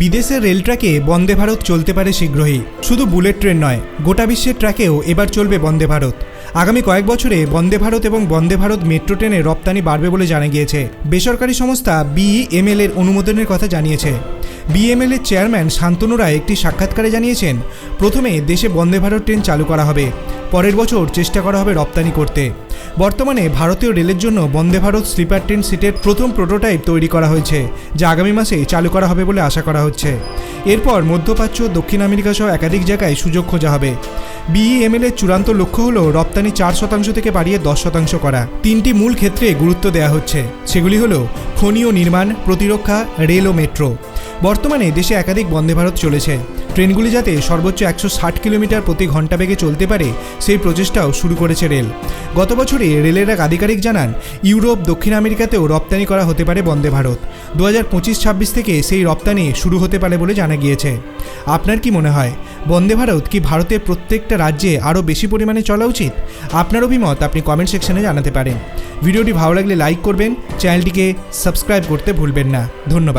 বিদেশের রেল ট্র্যাকে বন্দে ভারত চলতে পারে শীঘ্রই। শুধু বুলেট ট্রেন নয়, গোটা বিশ্বের ট্র্যাকেও এবার চলবে বন্দে ভারত। আগামী কয়েক বছরে বন্দে ভারত এবং বন্দে ভারত মেট্রো ট্রেনের রপ্তানি বাড়বে বলে জানা গিয়েছে। বেসরকারি সংস্থা বিইএমএল এর অনুমোদনের কথা জানিয়েছে। বিএমএল এর চেয়ারম্যান শান্তনু রায় একটি সাক্ষাৎকারে জানিয়েছেন, প্রথমে দেশে বন্দে ভারত ট্রেন চালু করা হবে, পরের বছর চেষ্টা করা হবে রপ্তানি করতে। বর্তমানে ভারতীয় রেলের জন্য বন্দে ভারত স্লিপার ট্রেন সিটের প্রথম প্রোটোটাইপ তৈরি করা হয়েছে, যা আগামী মাসে চালু করা হবে বলে আশা করা হচ্ছে। এরপর মধ্যপ্রাচ্য, দক্ষিণ আমেরিকা সহ একাধিক জায়গায় সুযোগ খোঁজা হবে। বিইএমএল এর চূড়ান্ত লক্ষ্য হল রপ্তানি চার শতাংশ থেকে বাড়িয়ে দশ শতাংশ করা। তিনটি মূল ক্ষেত্রে গুরুত্ব দেওয়া হচ্ছে, সেগুলি হল খনি ও নির্মাণ, প্রতিরক্ষা, রেল ও মেট্রো। বর্তমানে দেশে একাধিক বন্দে ভারত চলেছে। ট্রেনগুলি যাতে সর্বোচ্চ একশো ষাট কিলোমিটার প্রতি ঘণ্টা বেগে চলতে পারে, সেই প্রচেষ্টাও শুরু করেছে রেল। গত বছরে রেলের এক আধিকারিক জানান, ইউরোপ, দক্ষিণ আমেরিকাতেও রপ্তানি করা হতে পারে বন্দে ভারত। দু হাজার পঁচিশ ছাব্বিশ থেকে সেই রপ্তানি শুরু হতে পারে বলে জানা গিয়েছে। আপনার কি মনে হয়, বন্দে ভারত কি ভারতের প্রত্যেকটা রাজ্যে আরও বেশি পরিমাণে চলা উচিত? আপনার অভিমত আপনি কমেন্ট সেকশনে জানাতে পারেন। ভিডিওটি ভালো লাগলে লাইক করবেন, চ্যানেলটিকে সাবস্ক্রাইব করতে ভুলবেন না। ধন্যবাদ।